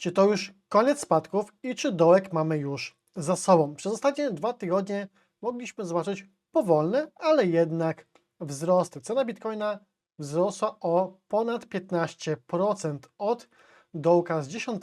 Czy to już koniec spadków i czy dołek mamy już za sobą? Przez ostatnie dwa tygodnie mogliśmy zobaczyć powolne, ale jednak wzrosty. Cena Bitcoina wzrosła o ponad 15% od dołka z 10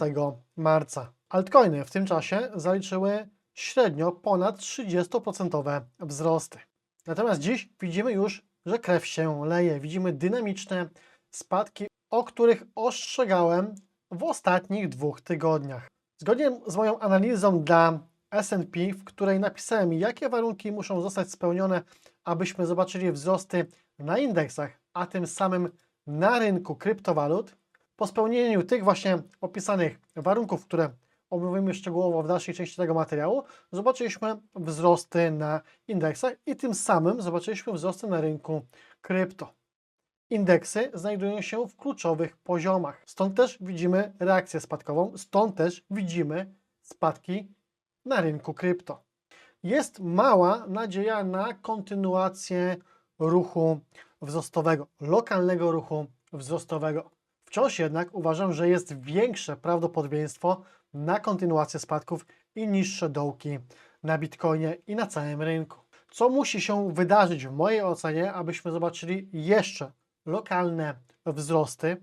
marca. Altcoiny w tym czasie zaliczyły średnio ponad 30% wzrosty. Natomiast dziś widzimy już, że krew się leje. Widzimy dynamiczne spadki, o których ostrzegałem w ostatnich dwóch tygodniach. Zgodnie z moją analizą dla S&P, w której napisałem, jakie warunki muszą zostać spełnione, abyśmy zobaczyli wzrosty na indeksach, a tym samym na rynku kryptowalut, po spełnieniu tych właśnie opisanych warunków, które omówimy szczegółowo w dalszej części tego materiału, zobaczyliśmy wzrosty na indeksach i tym samym zobaczyliśmy wzrosty na rynku krypto. Indeksy znajdują się w kluczowych poziomach. Stąd też widzimy reakcję spadkową, stąd też widzimy spadki na rynku krypto. Jest mała nadzieja na kontynuację ruchu wzrostowego, lokalnego ruchu wzrostowego. Wciąż jednak uważam, że jest większe prawdopodobieństwo na kontynuację spadków i niższe dołki na Bitcoinie i na całym rynku. Co musi się wydarzyć w mojej ocenie, abyśmy zobaczyli jeszcze lokalne wzrosty?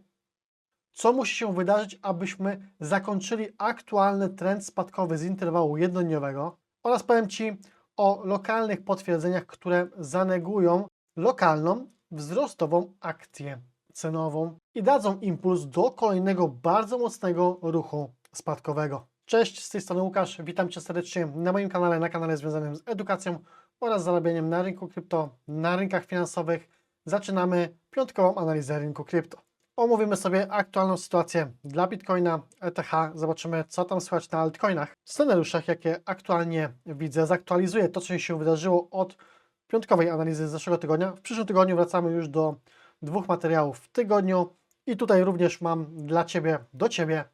Co musi się wydarzyć, abyśmy zakończyli aktualny trend spadkowy z interwału jednodniowego? Oraz powiem Ci o lokalnych potwierdzeniach, które zanegują lokalną wzrostową akcję cenową i dadzą impuls do kolejnego bardzo mocnego ruchu spadkowego. Cześć, z tej strony Łukasz, witam Cię serdecznie na moim kanale, na kanale związanym z edukacją oraz zarabianiem na rynku krypto, na rynkach finansowych. Zaczynamy piątkową analizę rynku krypto. Omówimy sobie aktualną sytuację dla Bitcoina, ETH, zobaczymy co tam słychać na altcoinach. Scenariuszach, jakie aktualnie widzę, zaktualizuję to, co się wydarzyło od piątkowej analizy z zeszłego tygodnia. W przyszłym tygodniu wracamy już do dwóch materiałów w tygodniu i tutaj również mam dla Ciebie, do Ciebie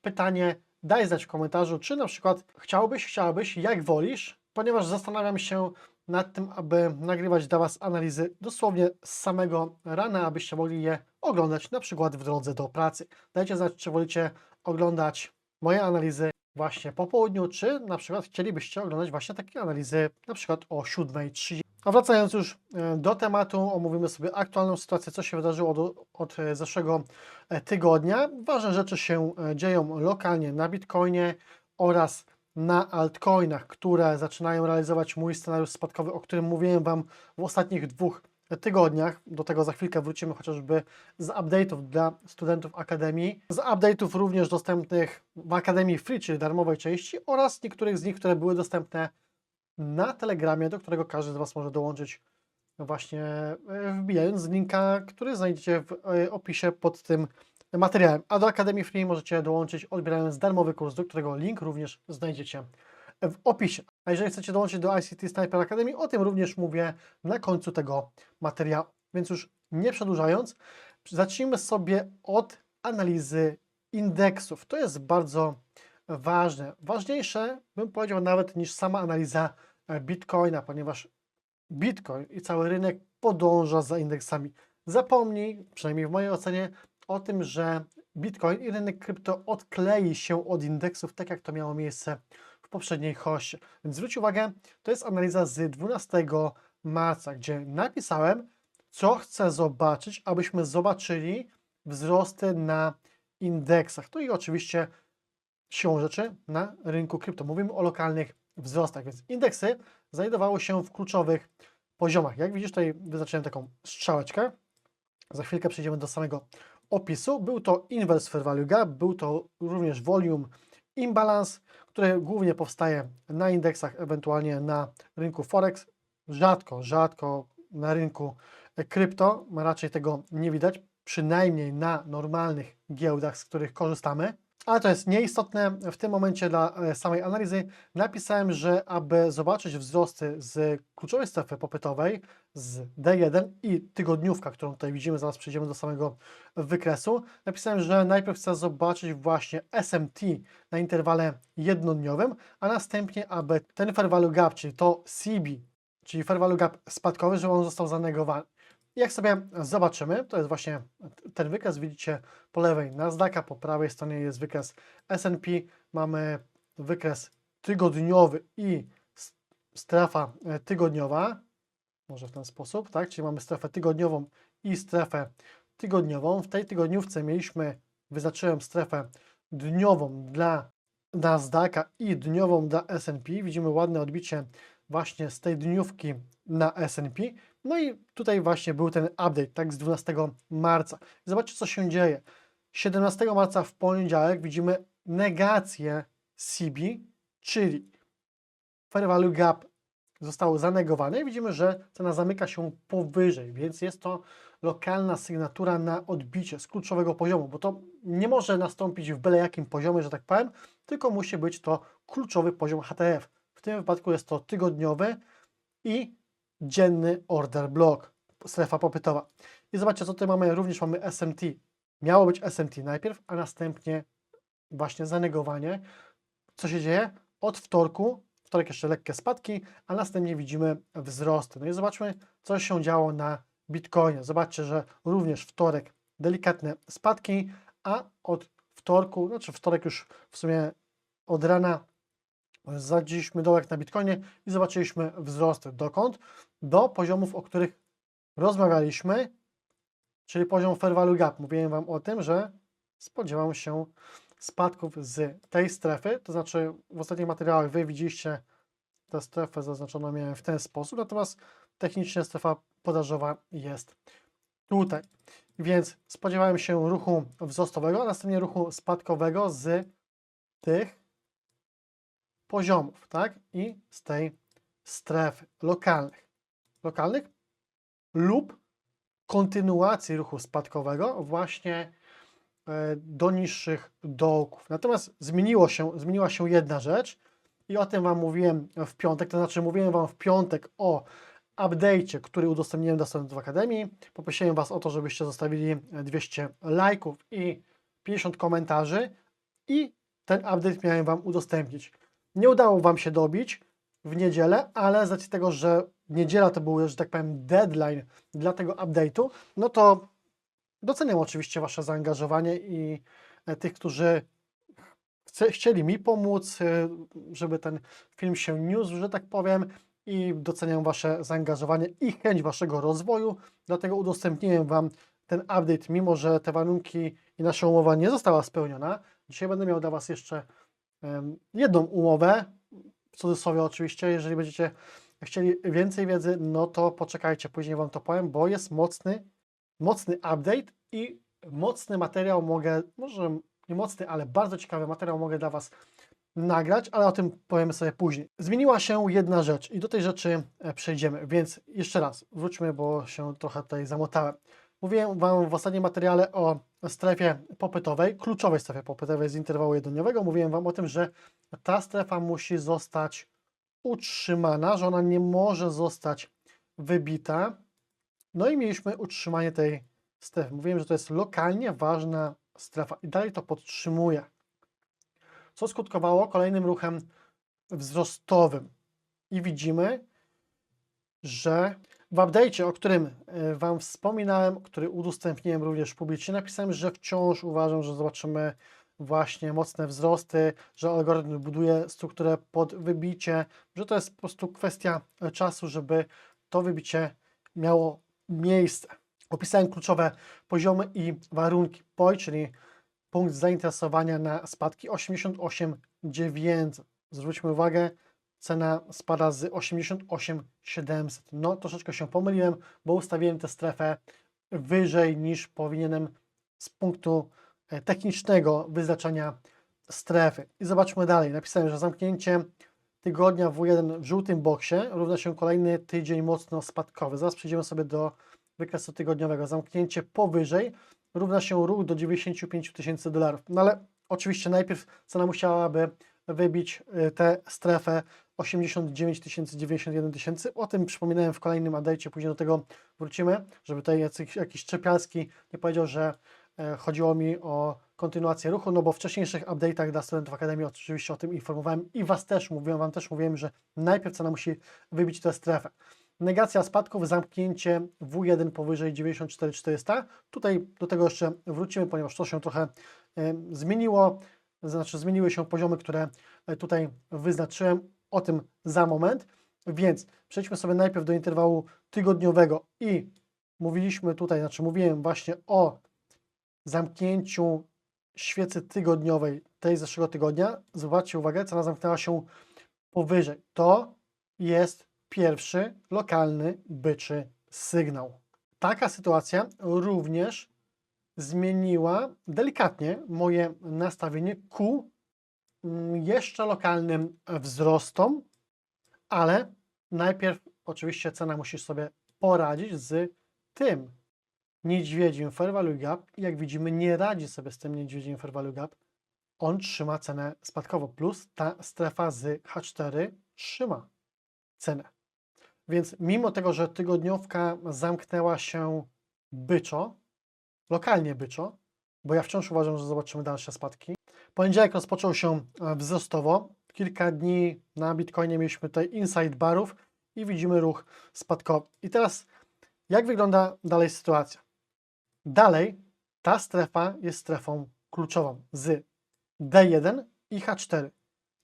pytanie, daj znać w komentarzu, czy na przykład chciałbyś, chciałabyś, jak wolisz, ponieważ zastanawiam się nad tym, aby nagrywać dla Was analizy dosłownie z samego rana, abyście mogli je oglądać na przykład w drodze do pracy. Dajcie znać, czy wolicie oglądać moje analizy właśnie po południu, czy na przykład chcielibyście oglądać właśnie takie analizy na przykład o 7.30. A wracając już e, do tematu, omówimy sobie aktualną sytuację, co się wydarzyło od, od e, zeszłego e, tygodnia. Ważne rzeczy się dzieją lokalnie na Bitcoinie oraz na altcoinach, które zaczynają realizować mój scenariusz spadkowy, o którym mówiłem Wam w ostatnich dwóch tygodniach. Do tego za chwilkę wrócimy chociażby z update'ów dla studentów Akademii, z update'ów również dostępnych w Akademii Free, czyli darmowej części oraz niektórych z nich, które były dostępne na Telegramie, do którego każdy z Was może dołączyć właśnie e, wbijając linka, który znajdziecie w e, opisie pod tym materiałem. A do Akademii Free możecie dołączyć odbierając darmowy kurs, do którego link również znajdziecie w opisie. A jeżeli chcecie dołączyć do ICT Sniper Academy, o tym również mówię na końcu tego materiału. Więc już nie przedłużając, zacznijmy sobie od analizy indeksów. To jest bardzo ważne. Ważniejsze, bym powiedział, nawet niż sama analiza e, Bitcoina, ponieważ Bitcoin i cały rynek podąża za indeksami. Zapomnij, przynajmniej w mojej ocenie, o tym, że Bitcoin i rynek krypto odklei się od indeksów, tak jak to miało miejsce w poprzedniej hoście. Więc zwróć uwagę, to jest analiza z 12 marca, gdzie napisałem, co chcę zobaczyć, abyśmy zobaczyli wzrosty na indeksach. No i oczywiście siłą rzeczy na rynku krypto. Mówimy o lokalnych wzrostach, więc indeksy znajdowały się w kluczowych poziomach. Jak widzisz, tutaj wyznaczyłem taką strzałeczkę. Za chwilkę przejdziemy do samego opisu. Był to Inverse Fair Value Gap, był to również Volume Imbalance, które głównie powstaje na indeksach, ewentualnie na rynku Forex. Rzadko, rzadko na rynku krypto, raczej tego nie widać, przynajmniej na normalnych giełdach, z których korzystamy. Ale to jest nieistotne w tym momencie dla e, samej analizy. Napisałem, że aby zobaczyć wzrosty z kluczowej strefy popytowej, z D1 i tygodniówka, którą tutaj widzimy, zaraz przejdziemy do samego wykresu, napisałem, że najpierw chcę zobaczyć właśnie SMT na interwale jednodniowym, a następnie, aby ten fair value gap, czyli to CB, czyli fair value gap spadkowy, żeby on został zanegowany. Jak sobie zobaczymy, to jest właśnie ten wykaz, widzicie po lewej Nasdaqa, po prawej stronie jest wykaz S&P, mamy wykres tygodniowy i strefa e, tygodniowa, może w ten sposób, tak, czyli mamy strefę tygodniową i strefę tygodniową. W tej tygodniówce mieliśmy, wyznaczyłem strefę dniową dla Nasdaqa i dniową dla S&P. Widzimy ładne odbicie właśnie z tej dniówki na S&P. No i tutaj właśnie był ten update, tak, z 12 marca. Zobaczcie, co się dzieje. 17 marca w poniedziałek widzimy negację CB, czyli fair value gap zostało zanegowane i widzimy, że cena zamyka się powyżej, więc jest to lokalna sygnatura na odbicie z kluczowego poziomu, bo to nie może nastąpić w byle jakim poziomie, że tak powiem, tylko musi być to kluczowy poziom HTF. W tym wypadku jest to tygodniowy i dzienny order block, strefa popytowa. I zobaczcie, co tutaj mamy, również mamy SMT. Miało być SMT najpierw, a następnie właśnie zanegowanie. Co się dzieje? Od wtorku, wtorek jeszcze lekkie spadki, a następnie widzimy wzrosty. No i zobaczmy, co się działo na Bitcoinie. Zobaczcie, że również wtorek delikatne spadki, a od wtorku, znaczy wtorek już w sumie od rana zadziliśmy dołek na Bitcoinie i zobaczyliśmy wzrosty. Dokąd? Do poziomów, o których rozmawialiśmy, czyli poziom fair value gap. Mówiłem Wam o tym, że spodziewam się spadków z tej strefy, to znaczy w ostatnich materiałach Wy widzieliście tę strefę zaznaczoną miałem w ten sposób, natomiast technicznie strefa podażowa jest tutaj. Więc spodziewałem się ruchu wzrostowego, a następnie ruchu spadkowego z tych poziomów, tak? I z tej strefy lokalnych. Lokalnych lub kontynuacji ruchu spadkowego właśnie e, do niższych dołków. Natomiast zmieniło się, zmieniła się jedna rzecz i o tym Wam mówiłem w piątek, to znaczy mówiłem Wam w piątek o update'cie, który udostępniłem dla studentów Akademii. Poprosiłem Was o to, żebyście zostawili 200 lajków i 50 komentarzy i ten update miałem Wam udostępnić. Nie udało Wam się dobić w niedzielę, ale z racji tego, że niedziela to był, że tak powiem, deadline dla tego update'u, no to doceniam oczywiście Wasze zaangażowanie i e, tych, którzy chce, chcieli mi pomóc, e, żeby ten film się niósł, że tak powiem, i doceniam Wasze zaangażowanie i chęć Waszego rozwoju, dlatego udostępniłem Wam ten update, mimo że te warunki i nasza umowa nie została spełniona. Dzisiaj będę miał dla Was jeszcze jedną umowę, w cudzysłowie oczywiście, jeżeli będziecie chcieli więcej wiedzy, no to poczekajcie, później Wam to powiem, bo jest mocny, mocny update i mocny materiał mogę, może nie mocny, ale bardzo ciekawy materiał mogę dla Was nagrać, ale o tym powiemy sobie później. Zmieniła się jedna rzecz i do tej rzeczy e, przejdziemy, więc jeszcze raz wróćmy, bo się trochę tutaj zamotałem. Mówiłem Wam w ostatnim materiale o strefie popytowej, kluczowej strefie popytowej z interwału jednodniowego. Mówiłem Wam o tym, że ta strefa musi zostać utrzymana, że ona nie może zostać wybita. No i mieliśmy utrzymanie tej strefy. Mówiłem, że to jest lokalnie ważna strefa i dalej to podtrzymuję co skutkowało kolejnym ruchem wzrostowym. I widzimy, że w update'cie, o którym e, Wam wspominałem, który udostępniłem również publicznie, napisałem, że wciąż uważam, że zobaczymy właśnie mocne wzrosty, że algorytm buduje strukturę pod wybicie, że to jest po prostu kwestia e, czasu, żeby to wybicie miało miejsce. Opisałem kluczowe poziomy i warunki POI, czyli punkt zainteresowania na spadki 88,900. Zwróćmy uwagę, cena spada z 88,700. No troszeczkę się pomyliłem, bo ustawiłem tę strefę wyżej niż powinienem z punktu e, technicznego wyznaczania strefy. I zobaczmy dalej. Napisałem, że zamknięcie tygodnia W1 w żółtym boksie równa się kolejny tydzień mocno spadkowy. Zaraz przejdziemy sobie do wykresu tygodniowego. Zamknięcie powyżej równa się ruch do 95 tysięcy dolarów. No ale oczywiście najpierw cena musiałaby wybić y, tę strefę 89 tysięcy, 91 tysięcy. O tym przypominałem w kolejnym update'cie, później do tego wrócimy, żeby tutaj jakiś, jakiś Czepialski nie powiedział, że e, chodziło mi o kontynuację ruchu, no bo w wcześniejszych update'ach dla studentów Akademii oczywiście o tym informowałem i Was też mówiłem, Wam też mówiłem, że najpierw cena musi wybić tę strefę. Negacja spadków, zamknięcie W1 powyżej 94400. Tutaj do tego jeszcze wrócimy, ponieważ to się trochę e, zmieniło. Znaczy zmieniły się poziomy, które e, tutaj wyznaczyłem. O tym za moment. Więc przejdźmy sobie najpierw do interwału tygodniowego i mówiliśmy tutaj, znaczy mówiłem właśnie o zamknięciu świecy tygodniowej tej z zeszłego tygodnia. Zobaczcie, uwaga, cena zamknęła się powyżej. To jest pierwszy lokalny byczy sygnał. Taka sytuacja również zmieniła delikatnie moje nastawienie ku jeszcze lokalnym wzrostom, ale najpierw oczywiście cena musi sobie poradzić z tym niedźwiedzim Fair Value Gap. Jak widzimy, nie radzi sobie z tym niedźwiedzim Fair Value Gap. On trzyma cenę spadkowo, plus ta strefa z H4 trzyma cenę. Więc mimo tego, że tygodniówka zamknęła się byczo, lokalnie byczo, bo ja wciąż uważam, że zobaczymy dalsze spadki. Poniedziałek rozpoczął się e, wzrostowo. Kilka dni na Bitcoinie mieliśmy tutaj inside barów i widzimy ruch spadkowy. I teraz jak wygląda dalej sytuacja? Dalej ta strefa jest strefą kluczową z D1 i H4.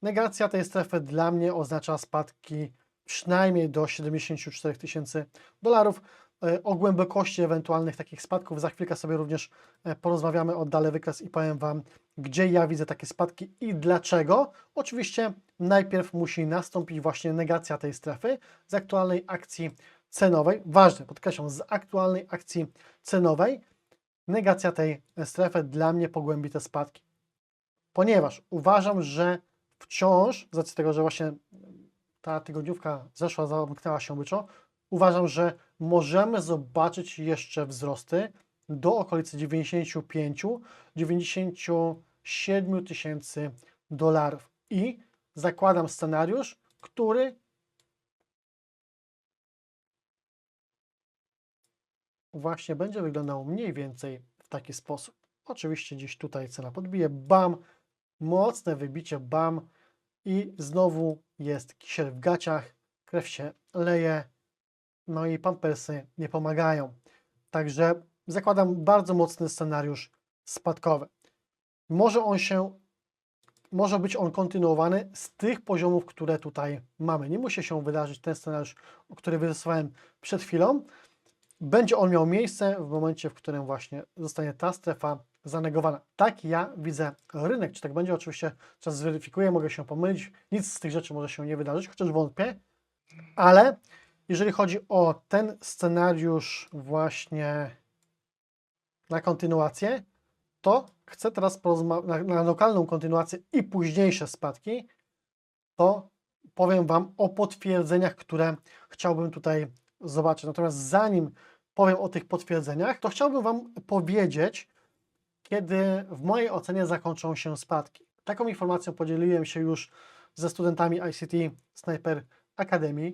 Negacja tej strefy dla mnie oznacza spadki przynajmniej do 74 tysięcy dolarów. E, O głębokości ewentualnych takich spadków za chwilkę sobie również e, porozmawiamy, oddalę wykres i powiem Wam, gdzie ja widzę takie spadki i dlaczego. Oczywiście najpierw musi nastąpić właśnie negacja tej strefy z aktualnej akcji cenowej. Ważne, podkreślam, z aktualnej akcji cenowej negacja tej strefy dla mnie pogłębi te spadki. Ponieważ uważam, że wciąż, z racji tego, że właśnie ta tygodniówka zeszła, zamknęła się byczo, uważam, że możemy zobaczyć jeszcze wzrosty do okolicy 95-97 tysięcy dolarów. I zakładam scenariusz, który właśnie będzie wyglądał mniej więcej w taki sposób. Oczywiście gdzieś tutaj cena podbije, bam, mocne wybicie, bam i znowu jest kisiel w gaciach, krew się leje, no i pampersy nie pomagają. Także zakładam bardzo mocny scenariusz spadkowy. Może on się, może być on kontynuowany z tych poziomów, które tutaj mamy. Nie musi się wydarzyć ten scenariusz, który wyrysowałem przed chwilą. Będzie on miał miejsce w momencie, w którym właśnie zostanie ta strefa zanegowana. Tak ja widzę rynek. Czy tak będzie? Oczywiście czas zweryfikuję, mogę się pomylić. Nic z tych rzeczy może się nie wydarzyć, chociaż wątpię. Ale jeżeli chodzi o ten scenariusz właśnie na kontynuację, to chcę teraz na, na lokalną kontynuację i późniejsze spadki, to powiem Wam o potwierdzeniach, które chciałbym tutaj zobaczyć. Natomiast zanim powiem o tych potwierdzeniach, to chciałbym Wam powiedzieć, kiedy w mojej ocenie zakończą się spadki. Taką informacją podzieliłem się już ze studentami ICT Sniper Academy.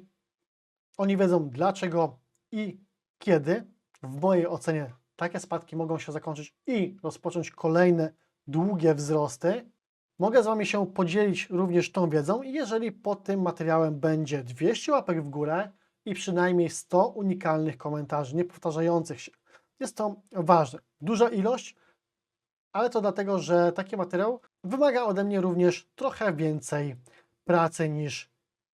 Oni wiedzą dlaczego i kiedy w mojej ocenie takie spadki mogą się zakończyć i rozpocząć kolejne długie wzrosty. Mogę z Wami się podzielić również tą wiedzą jeżeli pod tym materiałem będzie 200 łapek w górę i przynajmniej 100 unikalnych komentarzy, niepowtarzających się. Jest to ważne. Duża ilość, ale to dlatego, że taki materiał wymaga ode mnie również trochę więcej pracy niż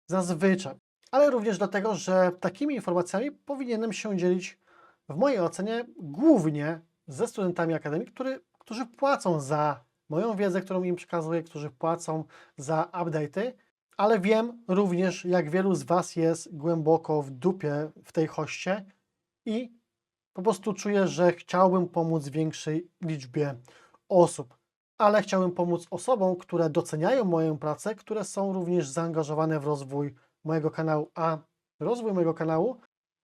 zazwyczaj. Ale również dlatego, że takimi informacjami powinienem się dzielić w mojej ocenie głównie ze studentami akademii, który, którzy płacą za moją wiedzę, którą im przekazuję, którzy płacą za update'y, ale wiem również, jak wielu z Was jest głęboko w dupie w tej hoście i po prostu czuję, że chciałbym pomóc większej liczbie osób, ale chciałbym pomóc osobom, które doceniają moją pracę, które są również zaangażowane w rozwój mojego kanału, a rozwój mojego kanału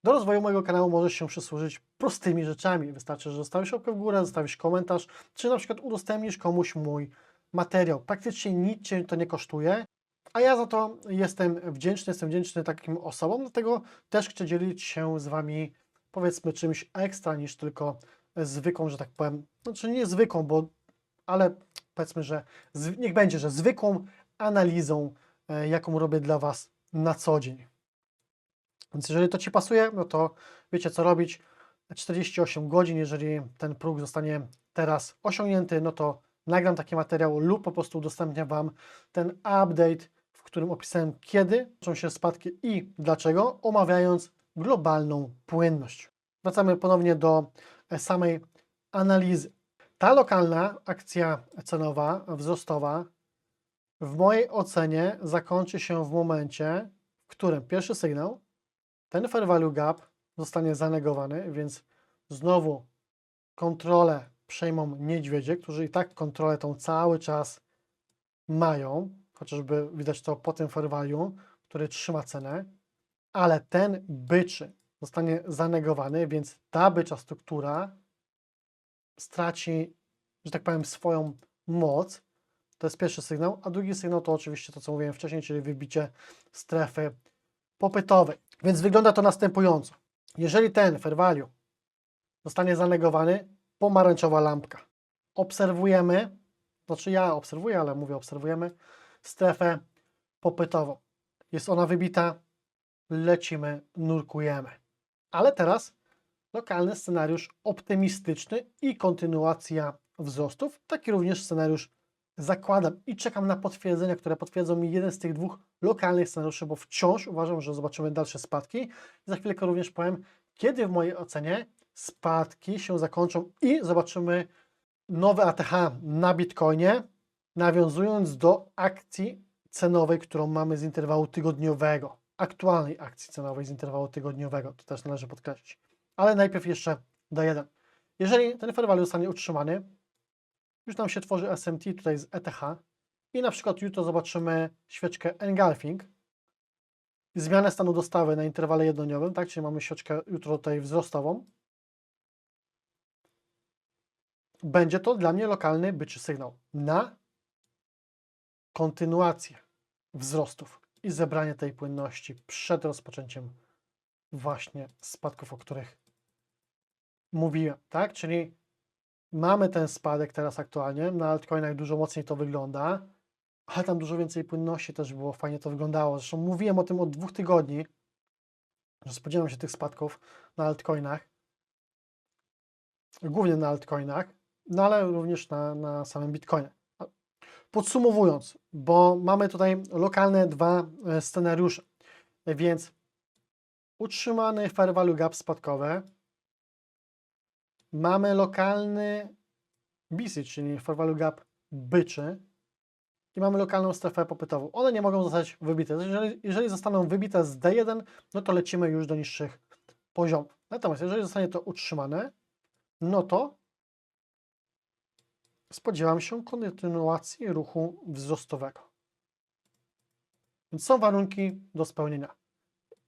do rozwoju mojego kanału możesz się przysłużyć prostymi rzeczami. Wystarczy, że zostawisz łapkę w górę, zostawisz komentarz, czy na przykład udostępnisz komuś mój materiał. Praktycznie nic Cię to nie kosztuje, a ja za to jestem wdzięczny, jestem wdzięczny takim osobom, dlatego też chcę dzielić się z Wami powiedzmy czymś ekstra niż tylko zwykłą, że tak powiem, znaczy nie zwykłą, bo, ale powiedzmy, że z, niech będzie, że zwykłą analizą, e, jaką robię dla Was na co dzień. Więc jeżeli to Ci pasuje, no to wiecie co robić. 48 godzin, jeżeli ten próg zostanie teraz osiągnięty, no to nagram taki materiał lub po prostu udostępnię Wam ten update, w którym opisałem kiedy zaczną się spadki i dlaczego, omawiając globalną płynność. Wracamy ponownie do e, samej analizy. Ta lokalna akcja cenowa, wzrostowa, w mojej ocenie zakończy się w momencie, w którym pierwszy sygnał, ten fair value gap zostanie zanegowany, więc znowu kontrolę przejmą niedźwiedzie, którzy i tak kontrolę tą cały czas mają, chociażby widać to po tym fair value, który trzyma cenę, ale ten byczy zostanie zanegowany, więc ta bycza struktura straci, że tak powiem, swoją moc. To jest pierwszy sygnał, a drugi sygnał to oczywiście to, co mówiłem wcześniej, czyli wybicie strefy popytowej. Więc wygląda to następująco. Jeżeli ten fair value zostanie zanegowany, pomarańczowa lampka. Obserwujemy, znaczy ja obserwuję, ale mówię obserwujemy, strefę popytową. Jest ona wybita, lecimy, nurkujemy. Ale teraz lokalny scenariusz optymistyczny i kontynuacja wzrostów. Taki również scenariusz zakładam i czekam na potwierdzenia, które potwierdzą mi jeden z tych dwóch lokalnych scenariuszy, bo wciąż uważam, że zobaczymy dalsze spadki. Za chwilkę również powiem, kiedy w mojej ocenie spadki się zakończą i zobaczymy nowe ATH na Bitcoinie, nawiązując do akcji cenowej, którą mamy z interwału tygodniowego, aktualnej akcji cenowej z interwału tygodniowego, to też należy podkreślić. Ale najpierw jeszcze D1. Jeżeli ten fair value zostanie utrzymany, już nam się tworzy SMT tutaj z ETH i na przykład jutro zobaczymy świeczkę engulfing, zmianę stanu dostawy na interwale jednodniowym, tak, czyli mamy świeczkę jutro tutaj wzrostową, będzie to dla mnie lokalny byczy sygnał na kontynuację wzrostów i zebranie tej płynności przed rozpoczęciem właśnie spadków, o których mówiłem, tak? Czyli mamy ten spadek teraz aktualnie, na altcoinach dużo mocniej to wygląda, ale tam dużo więcej płynności też było, fajnie to wyglądało. Zresztą mówiłem o tym od dwóch tygodni, że spodziewam się tych spadków na altcoinach, głównie na altcoinach, no ale również na, na samym Bitcoinie. Podsumowując, bo mamy tutaj lokalne dwa e, scenariusze, więc utrzymany fair value gap spadkowy, mamy lokalny BC, czyli value gap byczy i mamy lokalną strefę popytową. One nie mogą zostać wybite. Jeżeli, jeżeli zostaną wybite z D1, no to lecimy już do niższych poziomów. Natomiast jeżeli zostanie to utrzymane, no to spodziewam się kontynuacji ruchu wzrostowego. Więc są warunki do spełnienia.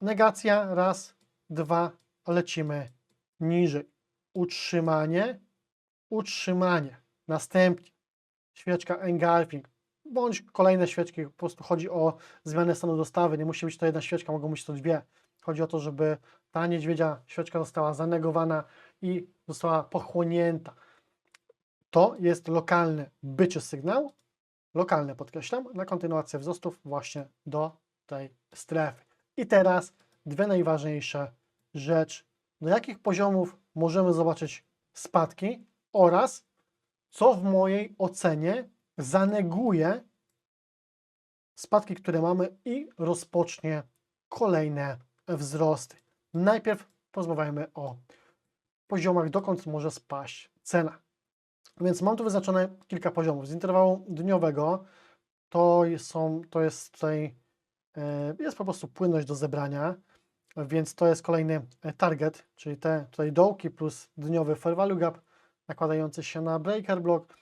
Negacja, raz, dwa, lecimy niżej. Utrzymanie, utrzymanie. Następnie świeczka engulfing, bądź kolejne świeczki, po prostu chodzi o zmianę stanu dostawy, nie musi być to jedna świeczka, mogą być to dwie. Chodzi o to, żeby ta niedźwiedzia świeczka została zanegowana i została pochłonięta. To jest lokalny byczy sygnał, lokalny podkreślam, na kontynuację wzrostów właśnie do tej strefy. I teraz dwie najważniejsze rzeczy. Do jakich poziomów możemy zobaczyć spadki oraz co w mojej ocenie zaneguje spadki, które mamy i rozpocznie kolejne wzrosty. Najpierw porozmawiajmy o poziomach, dokąd może spaść cena. Więc mam tu wyznaczone kilka poziomów. Z interwału dniowego to, są, to jest tutaj e, jest po prostu płynność do zebrania, więc to jest kolejny e, target, czyli te tutaj dołki plus dniowy fair value gap nakładający się na breaker block.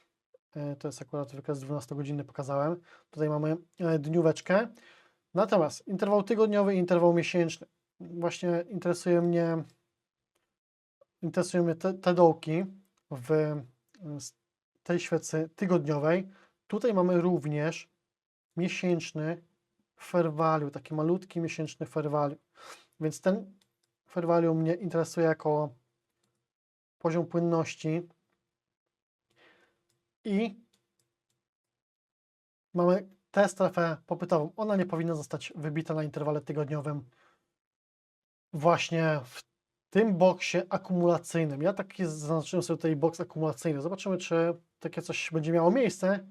E, to jest akurat wykres 12 godziny pokazałem. Tutaj mamy dnióweczkę. Natomiast interwał tygodniowy i interwał miesięczny. Właśnie interesuje mnie interesują mnie te, te dołki w tej świecy tygodniowej. Tutaj mamy również miesięczny fair value, taki malutki miesięczny fair value. Więc ten fair value mnie interesuje jako poziom płynności i mamy tę strefę popytową. Ona nie powinna zostać wybita na interwale tygodniowym właśnie w tym boksie akumulacyjnym. Ja taki zaznaczyłem sobie tutaj boks akumulacyjny. Zobaczymy, czy takie coś będzie miało miejsce.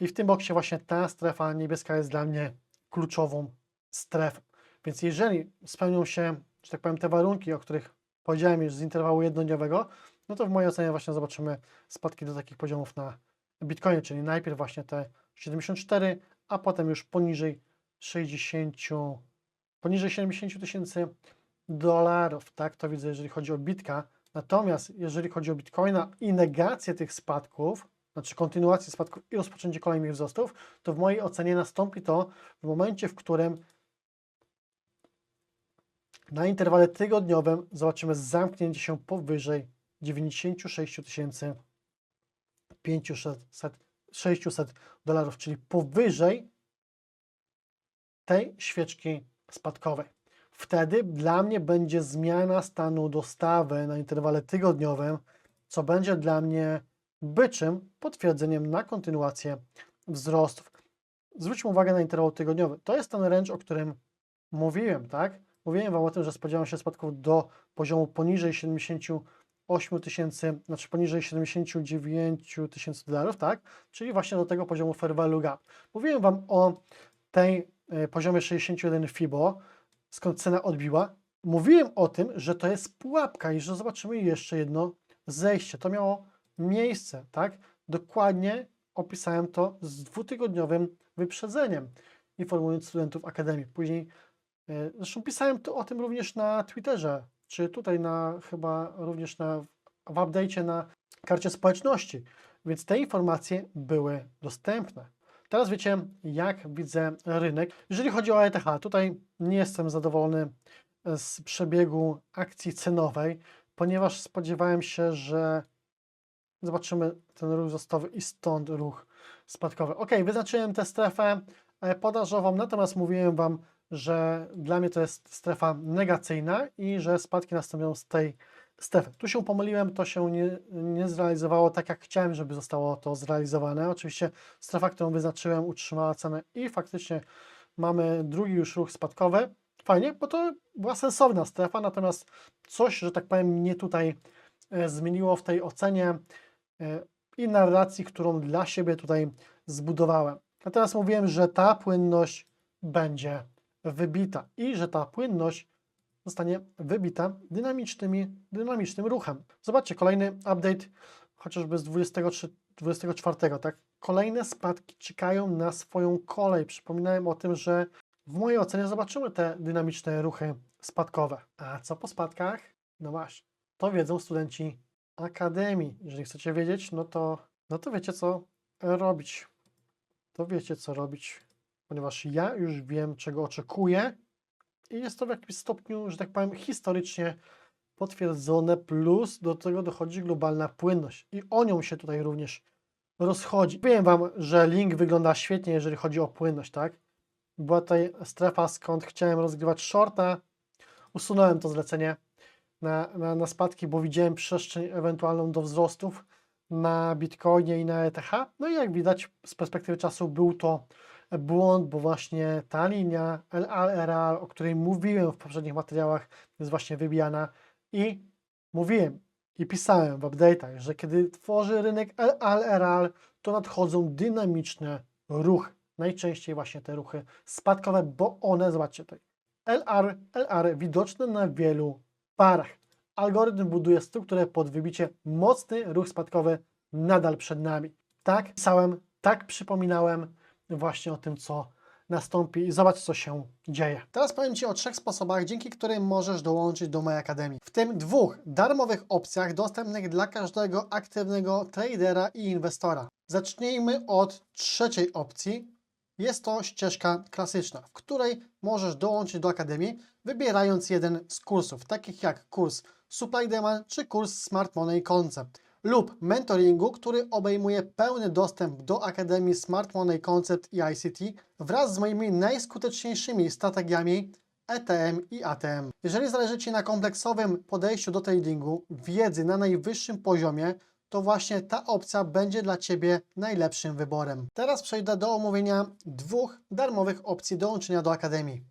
I w tym boksie właśnie ta strefa niebieska jest dla mnie kluczową strefą. Więc jeżeli spełnią się, że tak powiem, te warunki, o których powiedziałem już z interwału jednodniowego, no to w mojej ocenie właśnie zobaczymy spadki do takich poziomów na Bitcoinie, czyli najpierw właśnie te 74, a potem już poniżej 60, poniżej 70 tysięcy dolarów, tak, to widzę, jeżeli chodzi o Bitka. Natomiast jeżeli chodzi o Bitcoina i negację tych spadków, znaczy kontynuację spadków i rozpoczęcie kolejnych wzrostów, to w mojej ocenie nastąpi to w momencie, w którym na interwale tygodniowym zobaczymy zamknięcie się powyżej 96 500 600 dolarów, czyli powyżej tej świeczki spadkowej. Wtedy dla mnie będzie zmiana stanu dostawy na interwale tygodniowym, co będzie dla mnie byczym potwierdzeniem na kontynuację wzrostów. Zwróćmy uwagę na interwał tygodniowy. To jest ten range, o którym mówiłem, tak? Mówiłem Wam o tym, że spodziewam się spadków do poziomu poniżej 78 tysięcy, znaczy poniżej 79 tysięcy dolarów, tak? Czyli właśnie do tego poziomu fair value gap. Mówiłem Wam o tej e, poziomie 61 FIBO, skąd cena odbiła. Mówiłem o tym, że to jest pułapka i że zobaczymy jeszcze jedno zejście. To miało miejsce, tak? Dokładnie opisałem to z dwutygodniowym wyprzedzeniem, informując studentów Akademii. Później, zresztą pisałem o tym również na Twitterze, czy tutaj na, chyba również na, w update'cie na karcie społeczności, więc te informacje były dostępne. Teraz wiecie, jak widzę rynek. Jeżeli chodzi o ETH, tutaj nie jestem zadowolony z przebiegu akcji cenowej, ponieważ spodziewałem się, że zobaczymy ten ruch wzrostowy i stąd ruch spadkowy. Ok, wyznaczyłem tę strefę e, podażową, natomiast mówiłem Wam, że dla mnie to jest strefa negacyjna i że spadki nastąpią z tej strefy. Tu się pomyliłem, to się nie, nie zrealizowało tak, jak chciałem, żeby zostało to zrealizowane. Oczywiście strefa, którą wyznaczyłem, utrzymała cenę i faktycznie mamy drugi już ruch spadkowy. Fajnie, bo to była sensowna strefa, natomiast coś, że tak powiem, mnie tutaj e, zmieniło w tej ocenie e, i narracji, którą dla siebie tutaj zbudowałem. Natomiast mówiłem, że ta płynność będzie wybita i że ta płynność zostanie wybita dynamicznymi, dynamicznym ruchem. Zobaczcie, kolejny update chociażby z 23, 24, tak? Kolejne spadki czekają na swoją kolej. Przypominałem o tym, że w mojej ocenie zobaczymy te dynamiczne ruchy spadkowe. A co po spadkach? No właśnie, to wiedzą studenci Akademii. Jeżeli chcecie wiedzieć, no to, no to wiecie co robić. To wiecie co robić, ponieważ ja już wiem, czego oczekuję i jest to w jakimś stopniu, że tak powiem, historycznie potwierdzone, plus do tego dochodzi globalna płynność i o nią się tutaj również rozchodzi. Powiem Wam, że link wygląda świetnie, jeżeli chodzi o płynność, tak? Była tutaj strefa, skąd chciałem rozgrywać shorta, usunąłem to zlecenie na, na, na spadki, bo widziałem przestrzeń ewentualną do wzrostów na Bitcoinie i na ETH. No i jak widać z perspektywy czasu był to błąd, bo właśnie ta linia LRL, o której mówiłem w poprzednich materiałach, jest właśnie wybijana i mówiłem i pisałem w update'ach, że kiedy tworzy rynek LRL, to nadchodzą dynamiczne ruchy. Najczęściej właśnie te ruchy spadkowe, bo one, zobaczcie tutaj, LR, LR widoczne na wielu parach. Algorytm buduje strukturę pod wybicie, mocny ruch spadkowy nadal przed nami. Tak pisałem, tak przypominałem właśnie o tym, co nastąpi i zobacz, co się dzieje. Teraz powiem Ci o trzech sposobach, dzięki którym możesz dołączyć do mojej akademii. W tym dwóch darmowych opcjach dostępnych dla każdego aktywnego tradera i inwestora. Zacznijmy od trzeciej opcji. Jest to ścieżka klasyczna, w której możesz dołączyć do akademii, wybierając jeden z kursów, takich jak kurs Supply Demand czy kurs Smart Money Concept lub mentoringu, który obejmuje pełny dostęp do Akademii Smart Money Concept i ICT wraz z moimi najskuteczniejszymi strategiami ETM i ATM. Jeżeli zależy Ci na kompleksowym podejściu do tradingu, wiedzy na najwyższym poziomie, to właśnie ta opcja będzie dla Ciebie najlepszym wyborem. Teraz przejdę do omówienia dwóch darmowych opcji dołączenia do Akademii.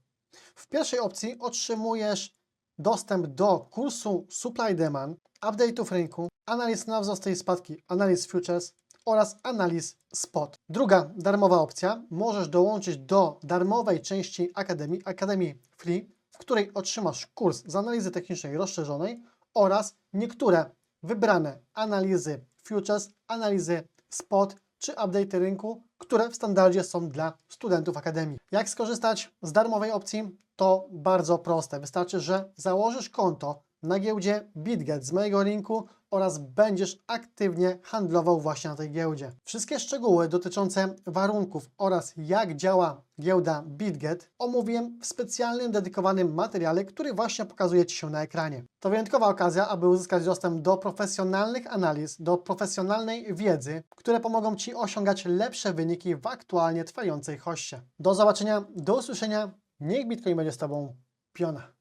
W pierwszej opcji otrzymujesz dostęp do kursu Supply Demand, update'ów rynku, analiz na wzrosty i spadki, analiz futures oraz analiz spot. Druga darmowa opcja, możesz dołączyć do darmowej części Akademii, Akademii Free, w której otrzymasz kurs z analizy technicznej rozszerzonej oraz niektóre wybrane analizy futures, analizy spot czy update rynku, które w standardzie są dla studentów Akademii. Jak skorzystać z darmowej opcji? To bardzo proste. Wystarczy, że założysz konto na giełdzie BitGet z mojego linku oraz będziesz aktywnie handlował właśnie na tej giełdzie. Wszystkie szczegóły dotyczące warunków oraz jak działa giełda BitGet omówiłem w specjalnym, dedykowanym materiale, który właśnie pokazuje Ci się na ekranie. To wyjątkowa okazja, aby uzyskać dostęp do profesjonalnych analiz, do profesjonalnej wiedzy, które pomogą Ci osiągać lepsze wyniki w aktualnie trwającej hoście. Do zobaczenia, do usłyszenia. Niech Bitcoin będzie z Tobą piona.